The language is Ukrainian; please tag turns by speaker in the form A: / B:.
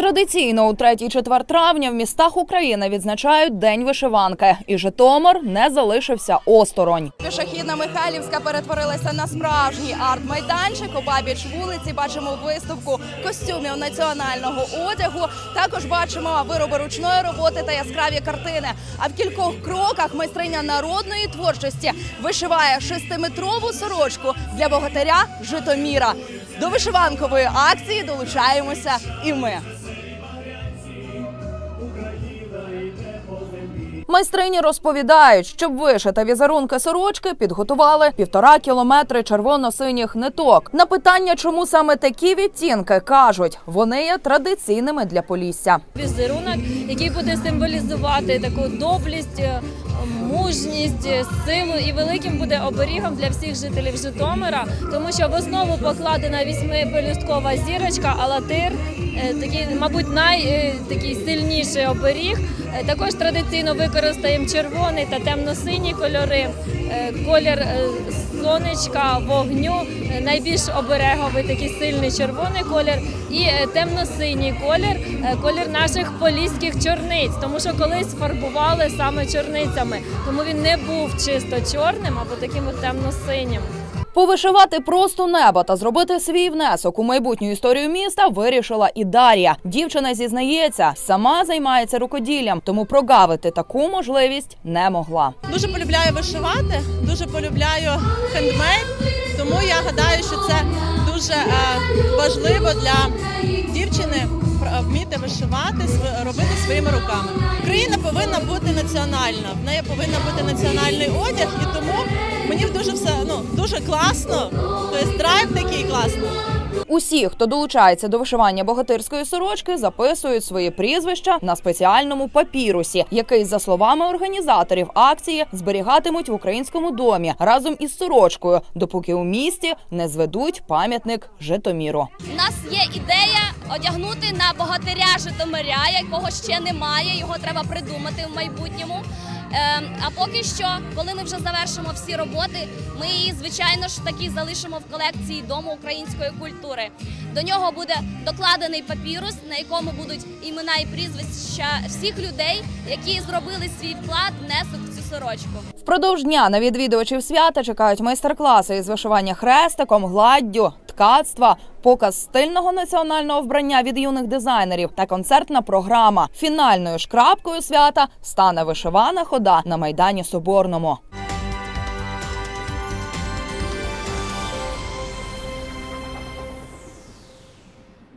A: Традиційно у третій четвер травня в містах України відзначають День вишиванки, і Житомир не залишився осторонь.
B: Пішохідна Михайлівська перетворилася на справжній арт-майданчик. Обабіч вулиці бачимо виставку костюмів національного одягу. Також бачимо вироби ручної роботи та яскраві картини. А в кількох кроках майстриня народної творчості вишиває шестиметрову сорочку для богатиря Житоміра. До вишиванкової акції долучаємося і ми.
A: Майстрині розповідають, щоб вишити візерунки сорочки, підготували півтора кілометри червоно-синіх ниток. На питання, чому саме такі відтінки кажуть, вони є традиційними для Полісся.
C: візерунок, який буде символізувати таку доблість, е, мужність, е, силу і великим буде оберігом для всіх жителів Житомира, тому що в основу покладена вісьмипелюсткова зірочка, а латир такий, мабуть, най е, сильніший оберіг. Е, Також традиційно використаємо червоний та темно-сині кольори. Е, Колір е, сонечка, вогню, е, найбільш обереговий, такий сильний червоний колір, і е, темно-синій колір, е, колір наших поліських чорниць, тому що колись фарбували саме чорницями, тому він не був чисто чорним або таким темно-синім.
A: Повишивати просто небо та зробити свій внесок у майбутню історію міста вирішила і Дар'я. Дівчина зізнається, сама займається рукоділлям, тому прогавити таку можливість не могла.
D: Дуже полюбляю вишивати, дуже полюбляю хендмейд, тому я гадаю, що це дуже е, важливо для дівчини вміти вишивати, робити своїми руками. Україна повинна бути національна, в неї повинен бути національний одяг, і тому мені дуже все ну дуже класно. Тобто драйв такий класний.
A: Усі, хто долучається до вишивання богатирської сорочки, записують свої прізвища на спеціальному папірусі, який, за словами організаторів акції, зберігатимуть в українському домі разом із сорочкою, допоки у місті не зведуть пам'ятник Житоміру.
E: У нас є ідея одягнути на богатиря Житомиря, якого ще немає. Його треба придумати в майбутньому. Ем, а поки що, коли ми вже завершимо всі роботи, ми її, звичайно ж, таки залишимо в колекції Дому української культури. До нього буде докладений папірус, на якому будуть імена і прізвища всіх людей, які зробили свій вклад, внесок в цю сорочку.
A: Впродовж дня на відвідувачів свята чекають майстер-класи із вишивання хрестиком, гладдю, ткацтва, показ стильного національного вбрання від юних дизайнерів та концертна програма. Фінальною шкрапкою свята стане вишивана хода на майдані Соборному.